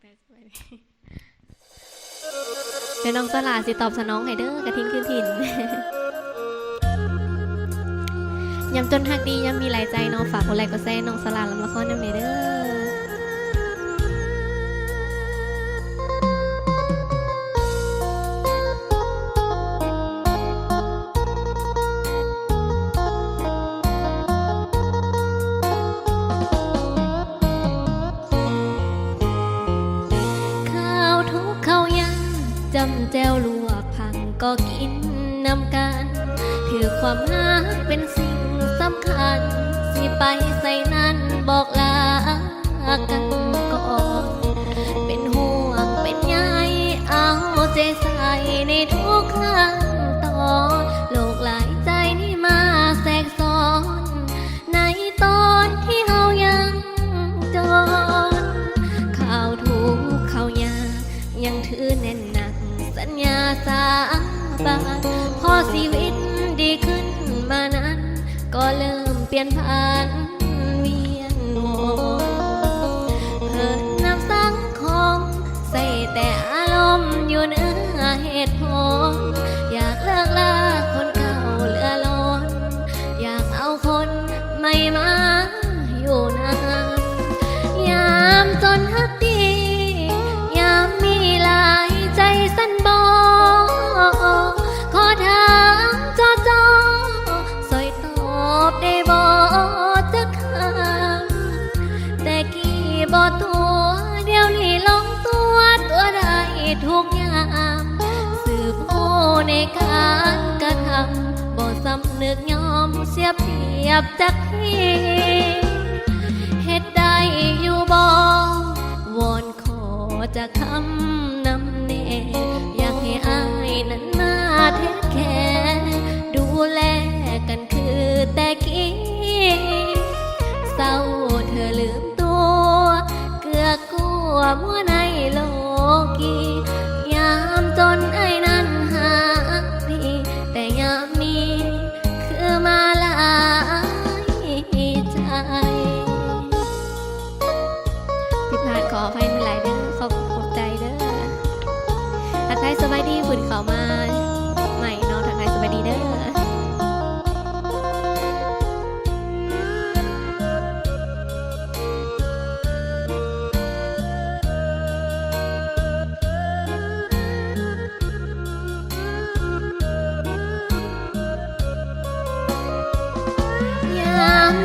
แต่สวยดีเดี๋ยวน้องสลาสิตอบสนองให้เด้อกระทิ่งขึ้นถิ่นยำจนหักดียำมีหลายใจน้องฝากคนไลก็แซ่น้องสลาลำละครน้ำเนเด้อ จำแจวลวกพังก็กินนำกัน ถือความหักเป็นสิ่งสำคัญ สิไปใส่นั้นบอกลากันก่อนเป็นห่วงเป็นใยเอาใจใส่ในทุกขั้นตอนลง ญาสาบานพอชีวิตดีขึ้นมานั้น ก็เริ่มเปลี่ยนผ่านเวียนวนเพิ่นนำสังคมใส่แต่อารมณ์อยู่เนื้อเหตุผลอยากเลิกลาคนเก่าเหลือล้น อยากเอาคนใหม่มา เสียเปรียบจากที่เฮ็ดได้อยู่บ่วอนขอจะคำนำเนอยากให้อายนั้นมาเทคแคร์ดูแลกันคื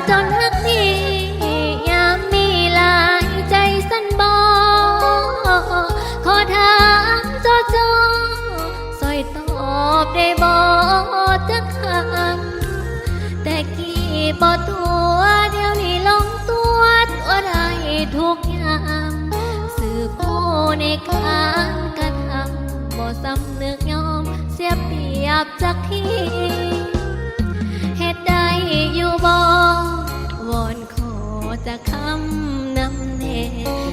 จนฮักดียามมีหลายใจสั่นบอขอถามจอจอสอยตอบได้บอจะคำแต่กี่บอตัวเดียวนี้ลงตัวตัวได้ทุกอย่างสืบโอในการกระทำบ่สำนึกยอมเสียเปรียบจากที่เฮ็ดได้อยู่บ่วอนขอ จะคำนำเน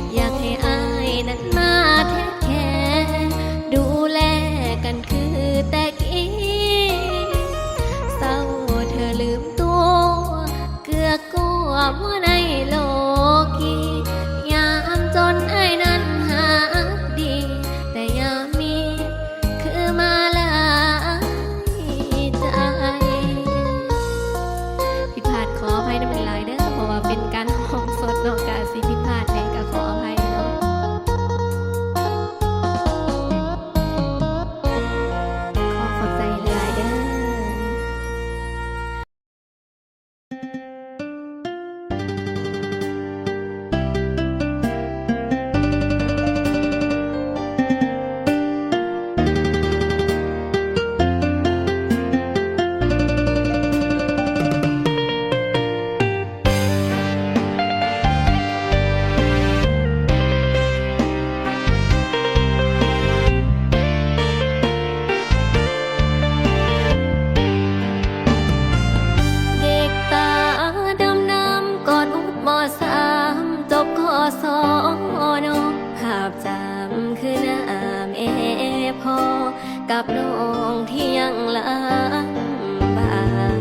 กับน้องที่ยังลำบาก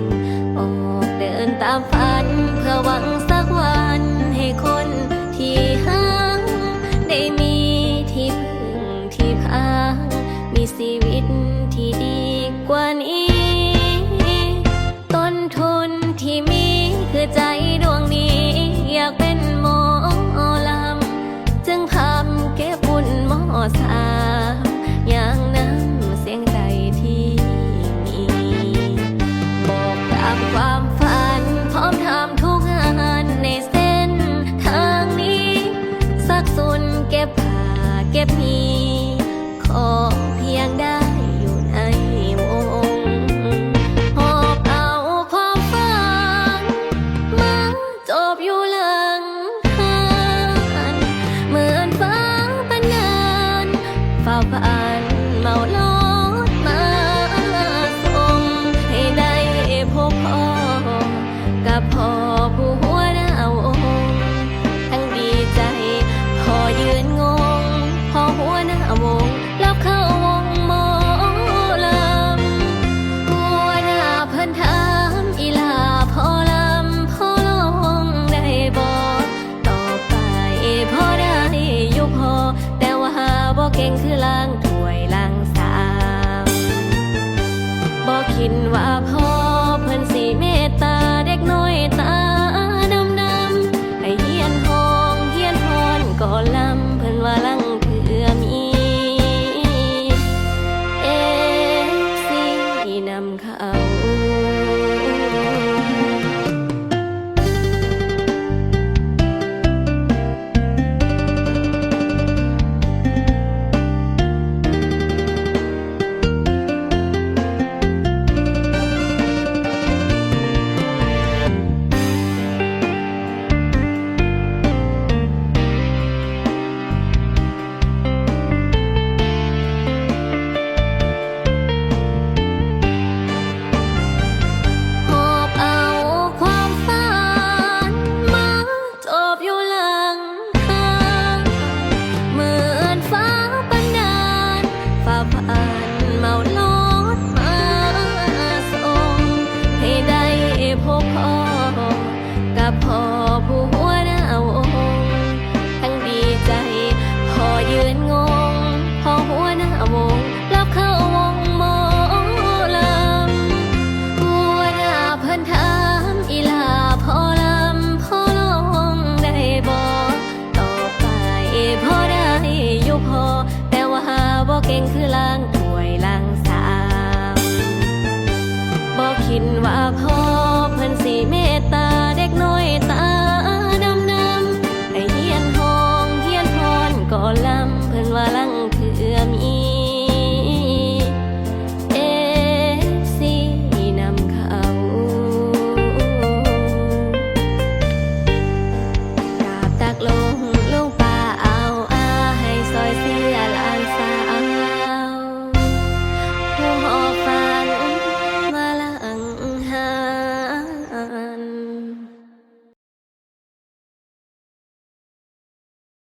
ออกเดินตามฝันเพื่อหวังสักวันให้คนที่ห่างได้มีที่พึ่งที่พังมีชีวิต